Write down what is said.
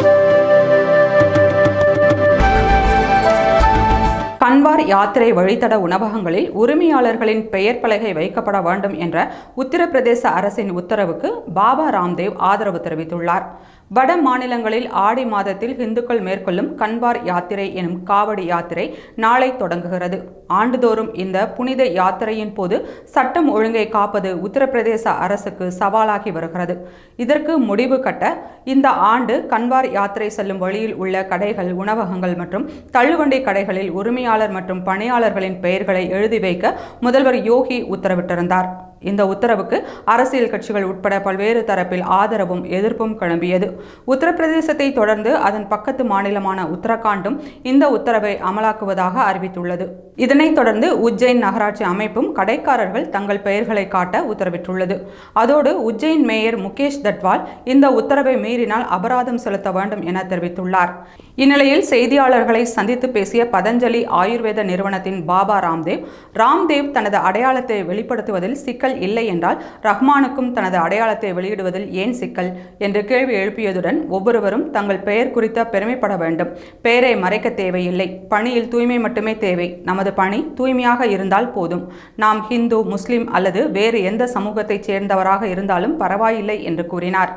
Thank you. Kanwar யாத்திரை வழித்தட உணவகங்களில் உரிமையாளர்களின் பெயர் பலகை வைக்கப்பட வேண்டும் என்ற உத்தரப்பிரதேச அரசின் உத்தரவுக்கு பாபா ராம்தேவ் ஆதரவு தெரிவித்துள்ளார். வட மாநிலங்களில் ஆடி மாதத்தில் இந்துக்கள் மேற்கொள்ளும் கன்வார் யாத்திரை எனும் காவடி யாத்திரை நாளை தொடங்குகிறது. ஆண்டுதோறும் இந்த புனித யாத்திரையின் போது சட்டம் ஒழுங்கை காப்பது உத்தரப்பிரதேச அரசுக்கு சவாலாகி வருகிறது. இதற்கு முடிவு கட்ட இந்த ஆண்டு கன்வார் யாத்திரை செல்லும் வழியில் உள்ள கடைகள் உணவகங்கள் மற்றும் தள்ளுவண்டி கடைகளில் உரிமையாளர் மற்றும் பணியாளர்களின் பெயர்களை எழுதி வைக்க முதல்வர் யோகி உத்தரவிட்டிருந்தார். இந்த உத்தரவுக்கு அரசியல் கட்சிகள் உட்பட பல்வேறு தரப்பில் ஆதரவும் எதிர்ப்பும் கிளம்பியது. உத்தரப்பிரதேசத்தை தொடர்ந்து அதன் பக்கத்து மாநிலமான உத்தரகாண்டும் இந்த உத்தரவை அமலாக்குவதாக அறிவித்துள்ளது. இதனைத் தொடர்ந்து உஜ்ஜைன் நகராட்சி அமைப்பும் கடைக்காரர்கள் தங்கள் பெயர்களை காட்ட உத்தரவிட்டுள்ளது. அதோடு உஜ்ஜைன் மேயர் முகேஷ் தட்வால் இந்த உத்தரவை மீறினால் அபராதம் செலுத்த வேண்டும் என தெரிவித்துள்ளார். இந்நிலையில் செய்தியாளர்களை சந்தித்து பேசிய பதஞ்சலி ஆயுர்வேத நிறுவனத்தின் பாபா ராம்தேவ் ராம்தேவ் தனது அடையாளத்தை வெளிப்படுத்துவதில் சிக்கல் சிக்கல் இல்லை என்றால் ரஹ்மானுக்கும் தனது அடையாளத்தை வெளியிடுவதில் ஏன் சிக்கல்? என்று கேள்வி எழுப்பியதுடன் ஒவ்வொருவரும் தங்கள் பெயர் குறித்த பெருமைப்பட வேண்டும். பெயரை மறைக்க தேவையில்லை. பணியில் தூய்மை மட்டுமே தேவை. நமது பணி தூய்மையாக இருந்தால் போதும். நாம் ஹிந்து முஸ்லிம் அல்லது வேறு எந்த சமூகத்தைச் சேர்ந்தவராக இருந்தாலும் பரவாயில்லை என்று கூறினார்.